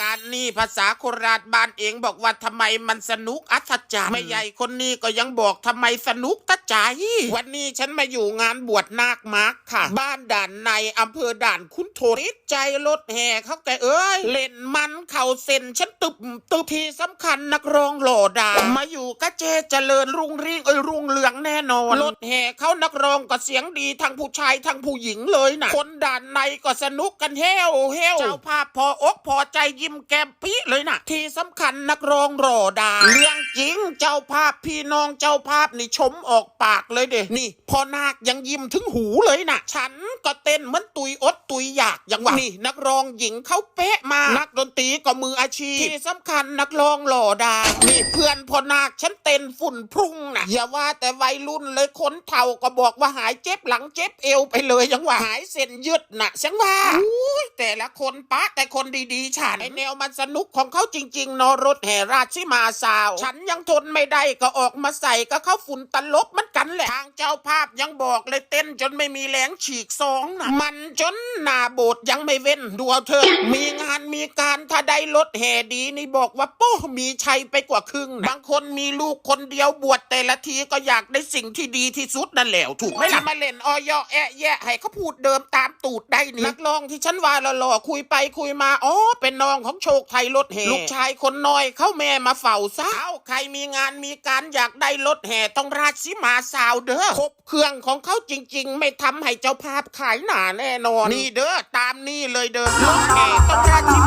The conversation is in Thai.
การนี้ภาษาโคราชบ้านเองบอกว่าทำไมมันสนุกอัศจรรย์ไม่ใหญ่คนนี้ก็ยังบอกทำไมสนุกตะใจวันนี้ฉันมาอยู่งานบวชนาคมาร์กค่ะ บ้าน ด่านในอำเภอด่านคุณโทนิดใจรถแห่เขาแต่เอ้ย เล่นมันเข่าเส้นฉันตึบตึบที่สำคัญนักร้องหล่อดามาอยู่กะเจเจริญรุ่งเรืองเอ้ยรุ่งเรืองแน่นอนรถแห่เขานักร้องก็เสียงดีทั้งผู้ชายทั้งผู้หญิงเลยนะคนด่านในก็สนุกกันเฮวเฮวเจ้าภาพพออกพอใจยิ้มแก้มปีเลยนะที่สำคัญนักร้องหล่อดาเรื่องจริงเจ้าภาพพี่น้องเจ้าภาพนี่ชมออกปากเลยเด้นี่พอนาคยังยิ้มถึงหูเลยนะฉันก็เต้นเหมือนตุยอดตุยอยากอย่างว่านี่นักร้องหญิงเขาเป๊ะมากนักดนตรีก็มืออาชีพที่สำคัญนักร้องหล่อดานี่เพื่อนพอนาคฉันเต้นฝุ่นพรุ่งนะอย่าว่าแต่วัยรุ่นเลยคนเฒ่าก็บอกว่าหายเจ็บหลังเจ็บเอวไปเลยยังว่าหายเส้นยืดนะฉันว่าอุ้ยแต่ละคนปะแต่คนดีๆ ฉันไอแนวมันสนุกของเขาจริงๆเนอะรถแห่ราชิมาซาว ฉันยังทนไม่ได้ก็ออกมาใส่ก็เข้าฝุ่นตลบเหมันกันแหละ ทางเจ้าภาพยังบอกเลยเต้นจนไม่มีแรงฉีกซองนะมันจนหนาโบดยังไม่เว้นดูเอาเถอะมีงานมีการถ้าได้รถแห่ดีนี่บอกว่าโป้มีชัยไปกว่าครึ่งนะบางคนมีลูกคนเดียวบวชแต่ละทีก็อยากได้สิ่งที่ดีที่สุดนั่นแหละถูกไหมล่ะมาเล่นออยแอะแยะให้เขาพูดเดิมตามตูดได้นี่นักร้องที่ฉันว่าหล่อๆคุยไปคุยมาอ๋อเป็นน้องของโชคไทยรถแห่ลูกชายคนน้อยเข้าแม่มาเฝ้าซะเอ้าใครมีงานมีการอยากได้รถแห่ต้องราชสีมาซาวเด้อครบเครื่องของเขาจริง ๆ ไม่ทำให้เจ้าภาพขายหนาแน่นอน นี่เด้อตามนี่เลยเด้อรถแห่ต้องราชสี